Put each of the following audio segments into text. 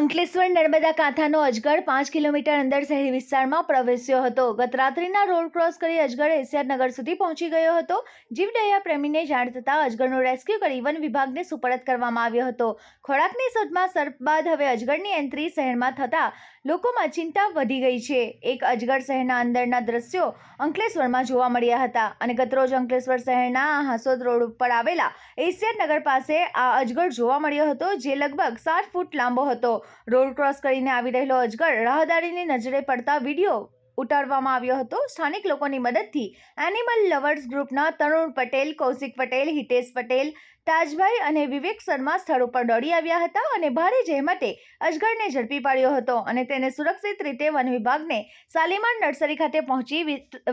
અંકલેશ્વર નર્મદા કાંઠાનો અજગર પાંચ કિલોમીટર અંદર શહેરી વિસ્તારમાં પ્રવેશ્યો હતો. ગત રાત્રિના રોડ ક્રોસ કરી અજગર એશિયાનગર સુધી પહોંચી ગયો હતો. જીવદયા પ્રેમીને જાણ થતાં અજગરનો રેસ્ક્યુ કરી વન વિભાગને સુપરત કરવામાં આવ્યો હતો. ખોરાકની શોધમાં સર્પ બાદ હવે અજગરની એન્ટ્રી શહેરમાં થતાં લોકોમાં ચિંતા વધી ગઈ છે. એક અજગર શહેરના અંદરના દ્રશ્યો અંકલેશ્વરમાં જોવા મળ્યા હતા અને ગતરોજ અંકલેશ્વર શહેરના હાંસોદ રોડ ઉપર આવેલા એશિયાનગર પાસે આ અજગર જોવા મળ્યો હતો, જે લગભગ સાત ફૂટ લાંબો હતો. રોડ ક્રોસ કરીને આવી રહેલો અજગર રાહદારીની નજરે પડતા વીડિયો ઉતારવામાં આવ્યો હતો. સ્થાનિક લોકોની મદદથી એનિમલ લવર્સ ગ્રુપના તરુણ પટેલ, કૌશિક પટેલ, હિતેશ પટેલ, તાજભાઈ અને વિવેક શર્મા સ્થળ ઉપર દોડી આવ્યા હતા અને ભારે જહેમતે અજગરને ઝડપી પાડ્યો હતો અને તેને સુરક્ષિત રીતે વન વિભાગને સાલીમાર નર્સરી ખાતે પહોંચી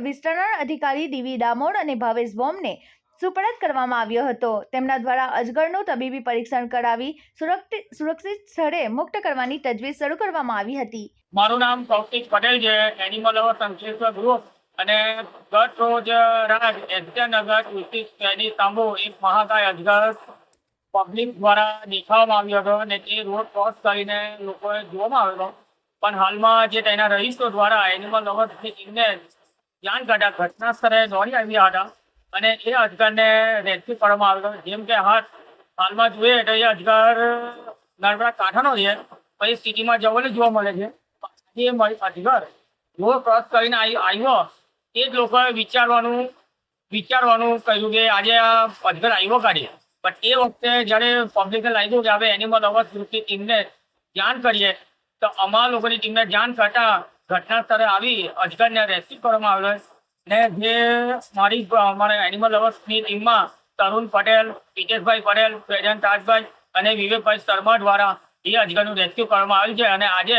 વિસ્તરણ અધિકારી ડીવી ડામોર અને ભાવેશ બોમને સુપરત કરવામાં આવ્યો હતો. તેમના દ્વારા અજગરનું તબીબી પરીક્ષણ કરાવી સુરક્ષિત સ્થળે મુક્ત કરવાની તજવીજ શરૂ કરવામાં આવી હતી. મારું નામ કૌશિક પટેલ છે એનિમલ સંશ્લેષણ ગ્રુપ અને ગત રોજ રાત એસટીનગર કૃષિ શ્રેણી તાંબુ, એક મહાકાય અજગર પબ્લિક દ્વારા દેખાવામાં આવ્યો હતો અને તે રોડ ક્રોસ કરીને લોકોએ જોવામાં આવ્યો પણ હાલમાં જે તેના રહીશો દ્વારા એનિમલ લવર્સની ટીમને જાણ કાઢ્યા ઘટના સ્થળે દોડી આવ્યા હતા. અને એ અજગરને રેસ્ક્યુ કરવામાં આવ્યો હતો જેમ કે હાલ, હાલમાં જોઈએ તો એ અજગર નર્મદા કાંઠાનો છે. પછી સિટીમાં જવલે જોવા મળે છે. એ અજગર જો ક્રોસ કરીને આવ્યો, એ જ લોકોએ વિચારવાનું વિચારવાનું કહ્યું કે આજે આ અજગર આવ્યો કાઢીએ બટ એ વખતે જ્યારે પબ્લિકને લાગ્યું કે હવે એનિમલ અવર્સ ગ્રુપની ટીમને જાણ કરીએ, તો અમારા લોકોની ટીમને જાણ કરતા ઘટના સ્થળે આવી અજગરને રેસ્ક્યુ કરવામાં આવેલો ને જે મારી, અમારા એનિમલ લવર્સની ટીમમાં તરુણ પટેલ, હિતેશભાઈ પટેલ પ્રેજન્ટ રાજભાઈ અને વિવેકભાઈ શર્મા દ્વારા એ અજગરનું રેસ્ક્યુ કરવામાં આવ્યું છે. અને આજે